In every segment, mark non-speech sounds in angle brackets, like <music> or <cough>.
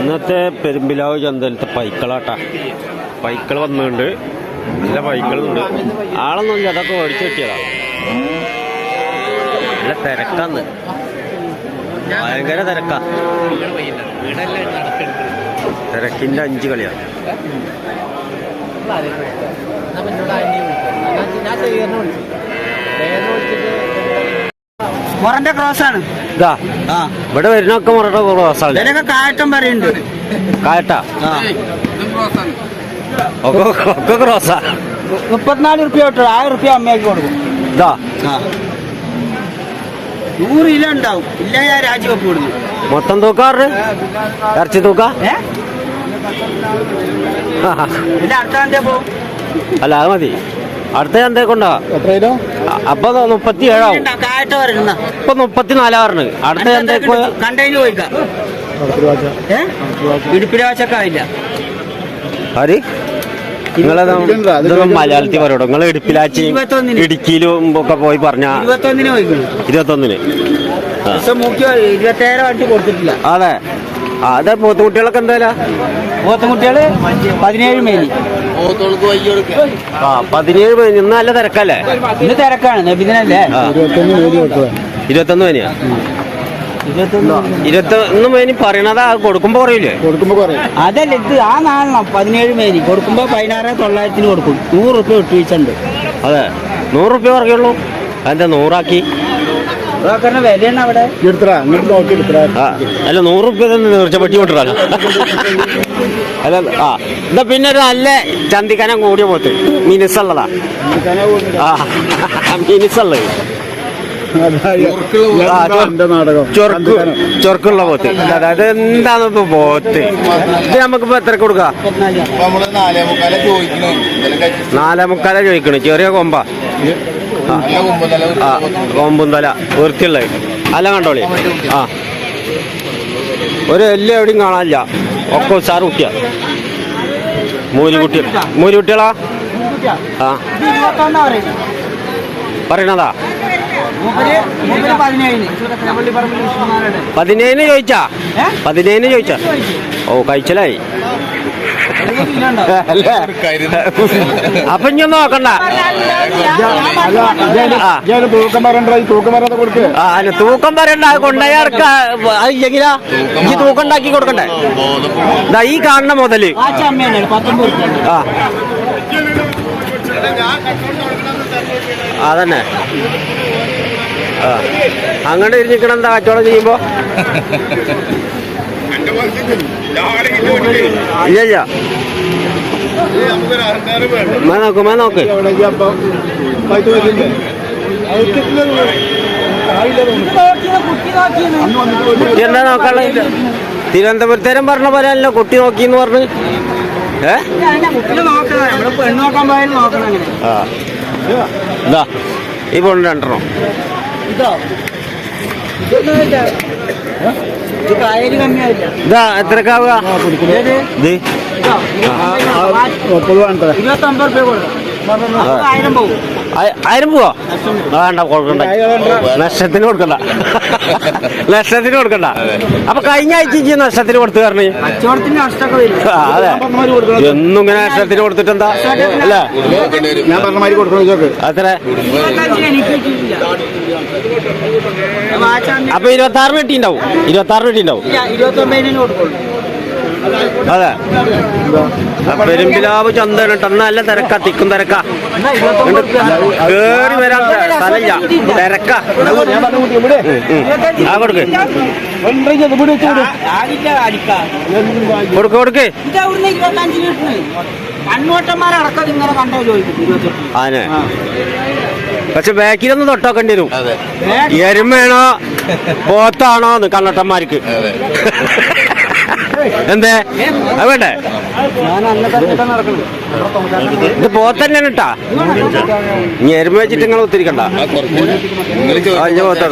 ഇന്നത്തെ പെരുമ്പിലാവ് ചന്തലത്തെ പൈക്കളാട്ടാ. പൈക്കൾ വന്നുകൊണ്ട് നല്ല പൈക്കളുണ്ട്. ആളൊന്നും ഇല്ല, അതൊക്കെ ഓടിച്ചു വെക്കിയതാ നല്ല തിരക്കാന്ന്. ഭയങ്കര തിരക്കാ. തിരക്കിന്റെ അഞ്ച് കളിയാണ് മുറന്റെ ക്രോസ് ആണ്. ഇതാ. ഇവിടെ വരുന്നൊക്കെ മുറയുടെ ക്രോസാണ് ഇതിനൊക്കെ കാട്ടും പറയുന്നുണ്ട്. കായട്ടാ? ആ. ഒക്കെ ക്രോസാ മുപ്പത്തിനാല് റുപ്യ കിട്ടും ആയിരം റുപ്യ അമ്മയ്ക്ക് കൊടുക്കും. ഇതാ. നൂറ് കിലോ ഉണ്ടാവും. ഇല്ല ഞാൻ രാജിവെപ്പ് കൊടുക്കും. മൊത്തം തൂക്കാറ് ഇറച്ചി തൂക്ക? അടുത്ത അല്ല അത് മതി. അടുത്ത ചന്തേക്കൊണ്ടാ അപ്പൊ മുപ്പത്തി ഏഴാവും ഇപ്പൊ മുപ്പത്തിനാലാറിന് അടുത്ത ചന്തേക്ക് പോയാ? കണ്ടതിന് പോയിക്കാം ആര്? ഇതൊന്നും മലയാളത്തിൽ പറയടോ? നിങ്ങൾ ഇടുപ്പിലാച്ചി. ഇടുക്കിയിലും ഒക്കെ പോയി പറഞ്ഞ ഇരുപത്തൊന്നിന് ഇരുപത്തൊന്നിന്. അതെ. അതെ പോത്തുകുട്ടികളൊക്കെ എന്തായാലും? പോത്തുകുട്ടികൾ പതിനേഴ് മേലി ആ പതിനേഴ് മേനി. ഇന്ന് നല്ല തിരക്കല്ലേ? ഇന്ന് തിരക്കാണ്. നബിദിനല്ലേ. ഇരുപത്തൊന്ന് മേനിയാ? ഇരുപത്തൊന്ന് മേനി പറയണതാ കുറയില്ലേ കൊടുക്കുമ്പോ പറയില്ലേ അതല്ല ഇത് ആ നാളണം പതിനേഴ് മേലി കൊടുക്കുമ്പോ പതിനാറ് തൊള്ളായിരത്തിന് കൊടുക്കും. നൂറ് റുപ്യ വിട്ടുവീച്ചുണ്ട് അതെ. നൂറ് റുപ്യ കുറയുള്ളൂ അതെന്താ നൂറാക്കി അതൊക്കെ വിലയാണ് അവിടെ ആ അല്ല നൂറ് റുപ്യ തന്നെ നേർച്ച പറ്റി കൊണ്ടിരാലോ അല്ല ആ എന്നാ പിന്നെ ഒരു നല്ല ചന്തിക്കനം കൂടിയ പോത്ത്. മിനിസുള്ളതാ. ആ മിനിസുള്ളത്. ചൊർക്കുള്ള പോത്ത്. അതായത് എന്താണ് ഇപ്പൊ പോത്ത്? ഇത് നമുക്കിപ്പോ എത്ര കൊടുക്ക? നാലേ മുക്കാലെ ചോദിക്കണു നാലേ മുക്കാല ചോദിക്കണ്. ചെറിയ കൊമ്പ. ആ കൊമ്പുന്തല വൃത്തിയുള്ള അല്ല കണ്ടോളി. ആ. ഒരു എല്ലാം എവിടെയും കാണാനില്ല. ഒക്കെ ഉസാറ് കുട്ടിയാ. മൂലി കുട്ടി ആ. കുട്ടികളാ ആ പറയണതാ? പതിനേഴിന് ചോദിച്ചാ? പതിനേഴിന് ചോദിച്ചാ? ഓ കഴിച്ചലായി ഇരുപത് കിലോ ഉണ്ടാവും. അല്ലേ അപ്പൊ ഇനി നോക്കണ്ട. തൂക്കം പറയണ്ട തൂക്കം പറയാതെ കൊടുക്കുക ആ അല്ല, തൂക്കം വരണ്ട അത് കൊണ്ടുപോയി ഇറക്ക ഇല്ലെങ്കിലാ? ഈ തൂക്കം ഉണ്ടാക്കി കൊടുക്കണ്ടേ? ഈ കാണുന്ന മുതൽ. ആ അതന്നെ. ആ. അങ്ങോട്ട് ഇരിക്കണം എന്താ കച്ചവടം ചെയ്യുമ്പോ? ഇല്ല ഇല്ല. മേ നോക്ക് മേ നോക്ക് കുട്ടി എന്താ നോക്കാനുള്ളത്? തിരുവനന്തപുരത്തേരം പറഞ്ഞ പോലെ അല്ല കുട്ടി നോക്കി എന്ന് പറഞ്ഞു. ഏ? ഇതാ ഈ പൊണ്ണ് രണ്ടെണ്ണം. ഇതോ. ഇത് എത്രക്കാവുക? ഇത് ഇതോ, ഇരുപത്തൊമ്പത് റുപ്യ കൊടുക്കാം ആയിരം പോവോ. വേണ്ട കൊടുക്കണ്ട നഷ്ടത്തിന് കൊടുക്കണ്ട. <laughs> നഷ്ടത്തിന് കൊടുക്കണ്ട. അപ്പൊ കഴിഞ്ഞ ആഴ്ച നഷ്ടത്തിന് കൊടുത്തു ആ, അതെ. എന്നും ഇങ്ങനെ നഷ്ടത്തിന് കൊടുത്തിട്ട് എന്താ അല്ല? ഞാൻ പറഞ്ഞ മാതിരി കൊടുക്കണം അത്ര. അപ്പൊ ഇരുപത്തി ആറിന് കിട്ടിണ്ടാവും ഇരുപത്തി ആറിന് കിട്ടിണ്ടാവും അതെ. പെരുമ്പിലാവ് ചന്ത ഇട്ട് നല്ല തിരക്ക തിക്കും തിരക്ക. കേറി വരാൻ സ്ഥലമില്ല. തിരക്ക. ആ കൊടുക്ക്. കൊടുക്ക് കൊടുക്ക്. കണ്ണോട്ടന്മാരടക്കം ഇങ്ങനെ കണ്ടോ ചോദിക്കും ആനെ. പക്ഷെ ബാക്കിലൊന്നും തൊട്ടോക്കേണ്ടി വരും. അതെ. എരുമയാണോ പോത്താണോ കണ്ണട്ടന്മാർക്ക് അതെ. എന്തേ? അത് വേണ്ടേ? ഇത് പോത്തന്നെയാണ് കേട്ടാ ഇനി എരുമ വെച്ചിട്ട് നിങ്ങൾ ഒത്തിരിക്കണ്ട. ആ പോത്താ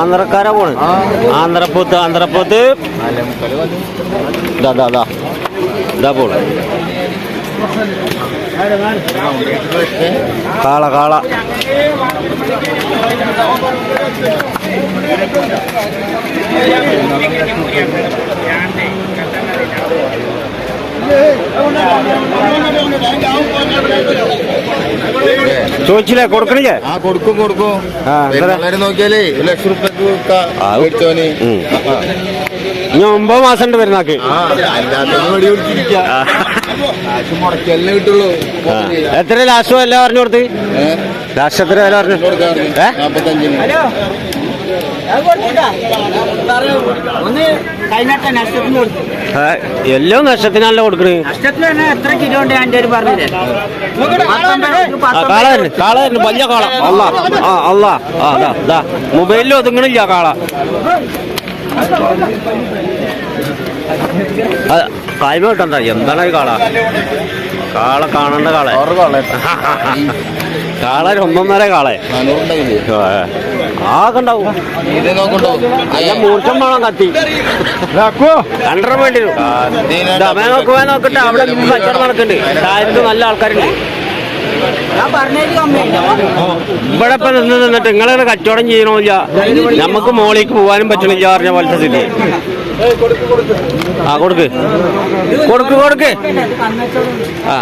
ആന്ധ്രക്കാരാ പോണ്. ആന്ധ്രപ്പോത്ത് ആന്ധ്രപ്പോത്ത്. ഇതാ ഇതാ. ഇതാ പോണ്. കാള കാള. ചോദിച്ചില്ലേ കൊടുക്കണില്ലേ? ആ കൊടുക്കും കൊടുക്കും. നോക്കിയാലേ ഒരു ലക്ഷം റുപ്യോന്. ഇനി ഒമ്പത് മാസം ഉണ്ട് വരുന്നാക്ക് എത്ര ലാസ്റ്റ് വില പറഞ്ഞു കൊടുത്ത്? ലാസ്റ്റ് എത്ര വില പറഞ്ഞു എല്ലാം നഷ്ടത്തിനല്ല കൊടുക്കണേ? നഷ്ടത്തിന് എത്ര കിലോ ഉണ്ട് ഞാൻ ഒരു പറഞ്ഞില്ലേ? പത്തൊമ്പത് ആ കാള തന്നെ കാള തന്നെ വലിയ കാള. അല്ല ആ അല്ല ആ അതാ മൊബൈലിൽ ഒതുങ്ങണില്ല കാള. കായ്മ കിട്ടണ്ട എന്താണ് ഈ കാള? കാള കാണണ്ട കാള. കാളെ. ഒന്നൊന്നര കാളെ. ആകണ്ടാവും മൂർച്ചം വേണം കത്തി. രണ്ടര വേണ്ടി നോക്കുവാൻ നോക്കട്ടെ. അവിടെ കച്ചവടം നടക്കുന്നുണ്ട്. താഴത്ത് നല്ല ആൾക്കാരുണ്ട്. ഇവിടെ ഇപ്പൊ നിന്ന് നിന്നിട്ട് നിങ്ങളെ കച്ചവടം ചെയ്യണമില്ല നമുക്ക് മോളിലേക്ക് പോകാനും പറ്റണില്ല പറഞ്ഞ പോലത്തെ സ്ഥിതി. ആ കൊടുക്ക്. കൊടുക്ക് കൊടുക്ക്. ആ.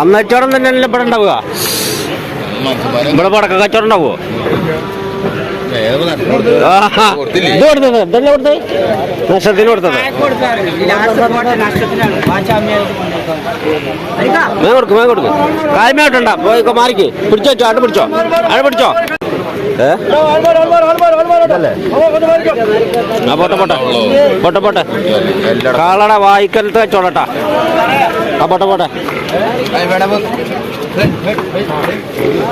അന്നച്ചവടം തന്നെയല്ലേ ഇവിടെ ഉണ്ടാവുക? ഇവിടെ പടക്ക കച്ചവടം ഉണ്ടാവുമോ ഇത് കൊടുത്തത് കൊടുത്തത്? കൊടുക്കും മേ കൊടുക്കും. കായ്മയായിട്ടുണ്ട. പോയിക്കോ മാറിക്ക്. പിടിച്ചോ ആട്ട് പിടിച്ചോ. ആട് പിടിച്ചോ. പോട്ടെ പോട്ടെ. പോട്ടെ പോട്ടെ. കാളട വായിക്കലത്തെ വെച്ചോളട്ടാ. ആ പോട്ടെ പോട്ടെ.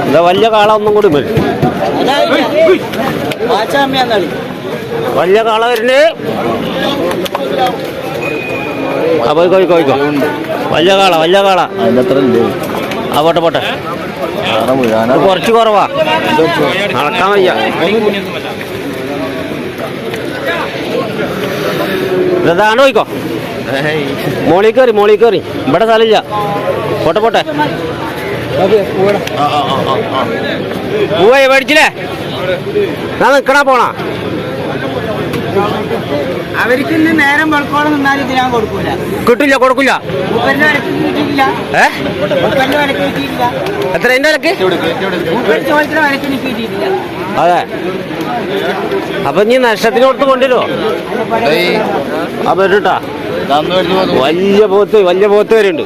എന്താ വലിയ കാള ഒന്നും കൂടി വരും. വലിയ കാള വരുന്നേ. ആ പോയിക്കോ പോയിക്കോ വലിയ കാള വലിയ കാള. ആ പോട്ടെ പോട്ടെ. കുറച്ച് കുറവാ. നടക്കാൻ വയ്യ. ഇതാണ്ട് പോയിക്കോ മോളിൽ കയറി മോളിൽ കയറി. ഇവിടെ സ്ഥലമില്ല. പോട്ടെ പോട്ടെ. പൂവായി മേടിച്ചില്ലേ? ഞാൻ നിക്കണ പോണാ. അവർക്ക് ഇന്ന് നേരം വെളുക്കോളം നിന്നാലും ഇത് ഞാൻ കൊടുക്കൂല. കിട്ടില്ല കൊടുക്കില്ല മൂപ്പന്റെ വിലക്ക് കിട്ടിയില്ല ഏ? മൂപ്പന്റെ വിലക്ക് കിട്ടിയില്ല എത്ര എന്റെ വിലക്ക്? മൂപ്പര് ചോദിക്കുന്ന വിലക്ക് എനിക്ക് കിട്ടിയിട്ടില്ല. അതെ. അപ്പൊ നീ നഷ്ടത്തിന് കൊടുത്ത് കൊണ്ടുവരുമോ അപ്പൊ ഇട്ടാ വലിയ പോത്ത് വലിയ പോത്ത് വരുന്നുണ്ട്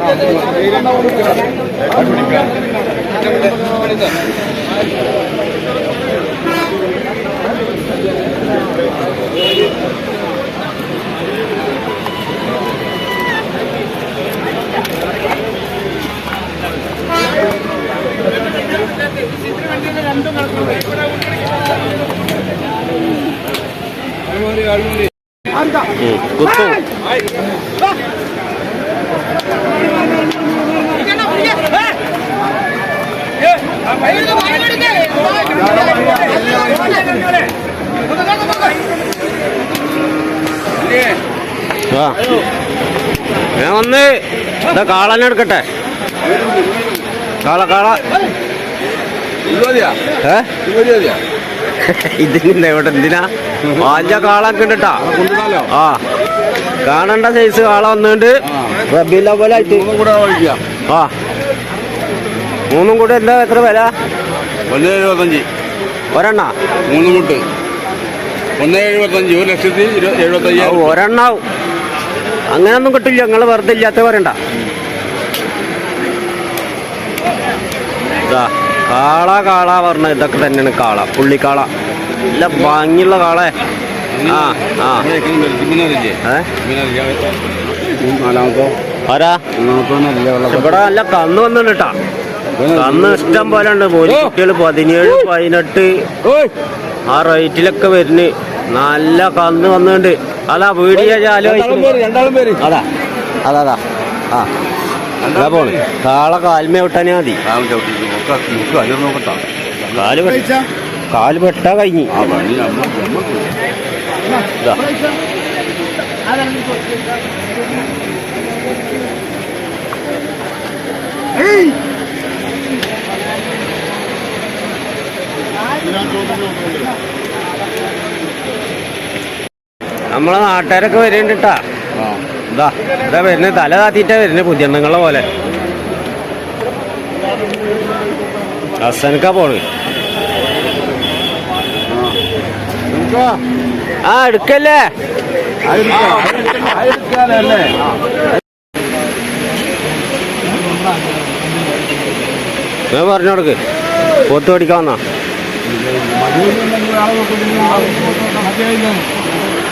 ഉം, ഞാൻ വന്ന് കാളനെടുക്കട്ടെ കാള കാള. ഏ? ഇതിന്റെ ഇവിടെ എന്തിനാ? വാഞ്ച കാളൊക്കെ ഉണ്ട്. ആ കാണണ്ട സൈസ് കാള വന്നുകൊണ്ട് റബീല പോലെ ആയിട്ട്. ആ. മൂന്നും കൂടെ എന്താ എത്ര വില? ഒന്ന് എഴുപത്തഞ്ച്. ഒരെണ്ണ? മൂന്നും കൂട്ട്. ഒന്ന് എഴുപത്തഞ്ച്. ഒരു ലക്ഷത്തി എഴുപത്തഞ്ച്. ഒരെണ്ണാവും അങ്ങനൊന്നും കിട്ടില്ല. ഞങ്ങൾ വെറുതെ ഇല്ലാത്ത പറയണ്ട ഇതാ കാള കാള പറഞ്ഞ ഇതൊക്കെ തന്നെയാണ് കാള പുള്ളിക്കാള. നല്ല ഭംഗിയുള്ള കാളേ. ആ ആ. ആരാ? ഇവിടെ നല്ല കന്ന് വന്നിട്ടാ കേട്ടാ. കന്ന് ഇഷ്ടം പോലെ ഉണ്ട്. കുട്ടികൾ പതിനേഴ് പതിനെട്ട്. ആ റേറ്റിലൊക്കെ വരുന്നു. നല്ല കന്ന് വന്നിട്ടുണ്ട്. അതാ വീഡിയോ അതാ. അതാ അതാ. ആ. പോണ്. കാള കാൽമേ വിട്ടാനേ മതി. കാൽ വെട്ടാ കഴിഞ്ഞ്. ആ പണി നമ്മൾ നമ്മളെ നാട്ടുകാരൊക്കെ വരുന്നുണ്ട് ട്ടാ ഇതാ. ഇതാ വരുന്നത് തല താത്തിട്ടാ വരുന്നത് പുതിയണ്ണങ്ങളെ പോലെ. ഹസനക്കാ പോണ്. ആ എടുക്കല്ലേ? ഞാൻ പറഞ്ഞു കൊടുക്ക് പോത്ത് പഠിക്കാൻ വന്നാ.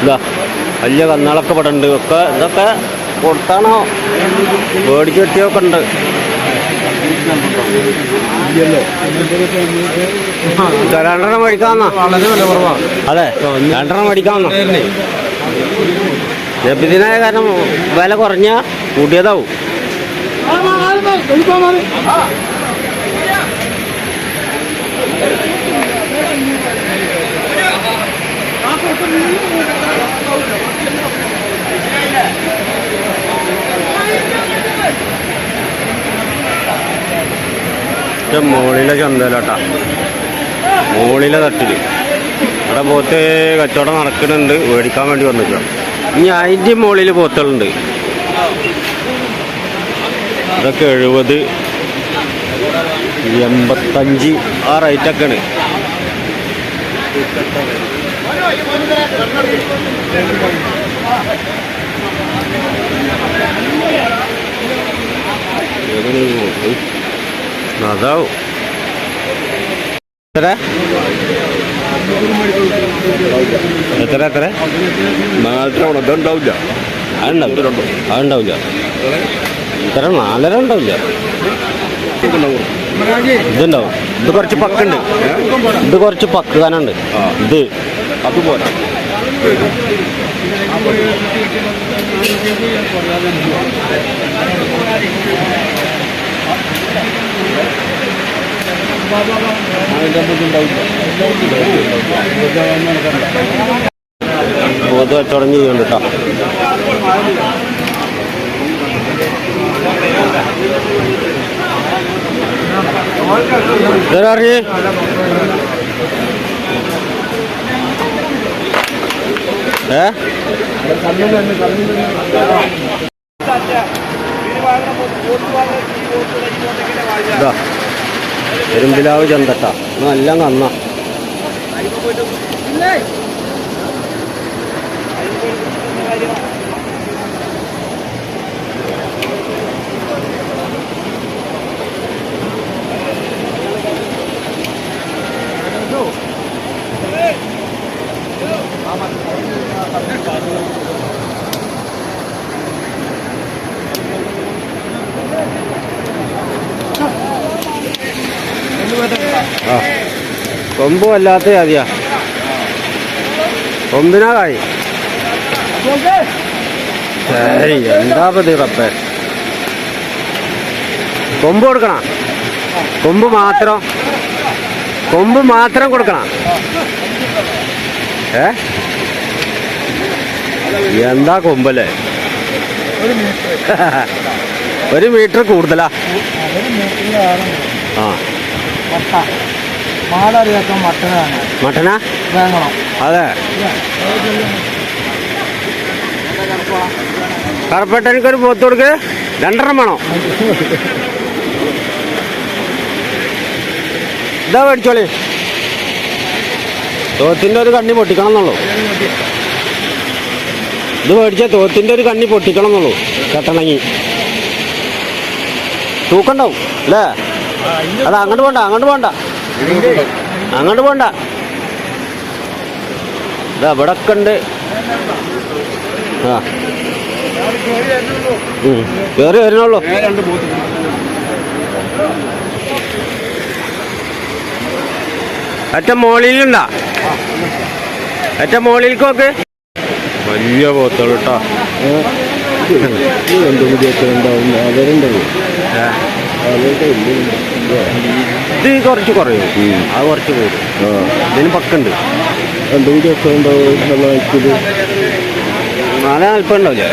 ഇതാ വലിയ കന്നാളൊക്കെ ഇവിടെ ഉണ്ട്. ഒക്കെ ഇതൊക്കെ കൊടുത്താണോ? മേടിച്ച് വെട്ടിയൊക്കെ ഉണ്ട്. രണ്ടെണ്ണം മേടിക്കാവുന്ന വളരെ വില കുറവാണ് അതെ രണ്ടെണ്ണം മേടിക്കാവുന്ന ലഭ്യതനായ കാരണം വില കുറഞ്ഞ കൂട്ടിയതാവും ഇത് മുകളിലെ ചന്തയിലോട്ടാ. മുകളിലെ തട്ടിൽ. ഇവിടെ പോത്ത് കച്ചവടം നടക്കുന്നുണ്ട്. മേടിക്കാൻ വേണ്ടി വന്നിട്ടോ. ഇനി അതിന്റെ മുകളിൽ പോത്തുകളുണ്ട്. ഇതൊക്കെ എഴുപത് എൺപത്തഞ്ച് ആ റേറ്റൊക്കെയാണ് അതാവും എത്ര? എത്ര എത്ര? നാലര ഉണ്ടാവില്ല. അതുണ്ടാവില്ല അതുണ്ടാവില്ല ഇത്ര നാലര ഉണ്ടാവില്ല. ഇതുണ്ടാവും ഇത് കുറച്ച് പക്കുണ്ട്. ഇത് കുറച്ച് പക്ക് കാനുണ്ട് ഇത്. അതുപോലെ പോത്ത് കച്ചവടം ചെയ്യുന്നുണ്ട് കേട്ടോ ഇതറിയേ ഏ? ഇതാ. എരുമ്പിലാവ് ചന്തട്ട. നല്ല നന്ന. ആ കൊമ്പ് വല്ലാത്ത ജാതിയാ കൊമ്പിനാ കായി എന്താ പതി റബ്ബേ? കൊമ്പ് കൊടുക്കണം? കൊമ്പ് മാത്രം. കൊമ്പ് മാത്രം കൊടുക്കണം? ഏ? എന്താ കൊമ്പല്ലേ? ഒരു മീറ്റർ കൂടുതലാ. ആ. മാടറിയാക്കാൻ മട്ടനാണ് മട്ടനാ? വേങ്ങണം അതെ. കറുപ്പട്ടനിക്കൊരു പോത്ത് കൊടുക്ക്. രണ്ടെണ്ണം വേണോ. ഇതാ മേടിച്ചോളി. തോത്തിന്റെ ഒരു കണ്ണി പൊട്ടിക്കണം എന്നുള്ളൂ ഇത് മേടിച്ച തോത്തിന്റെ ഒരു കണ്ണി പൊട്ടിക്കണം എന്നുള്ളൂ കെട്ടണങ്ങി. തൂക്കണ്ടാവും അല്ലേ? അത് അങ്ങോട്ട് പോണ്ട അങ്ങോട്ട് പോണ്ട. അങ്ങോട്ട് പോണ്ട. ഇതാ ഇവിടെ ഒക്കെ ഉണ്ട്. ആ. കേറി വരുന്നുള്ളൂ രണ്ട് പോത്ത് അറ്റ മോളിലുണ്ടാ വലിയ പോത്തോട്ടോ നോക്ക് വലിയ അവരുടെ കേട്ടോ ഇത് കുറച്ച് കുറയും. അത് കുറച്ച് കൂടും. ഇതിന് പക്കുണ്ട്. നാല് നാൽപ്പത് ഉണ്ടാവില്ല?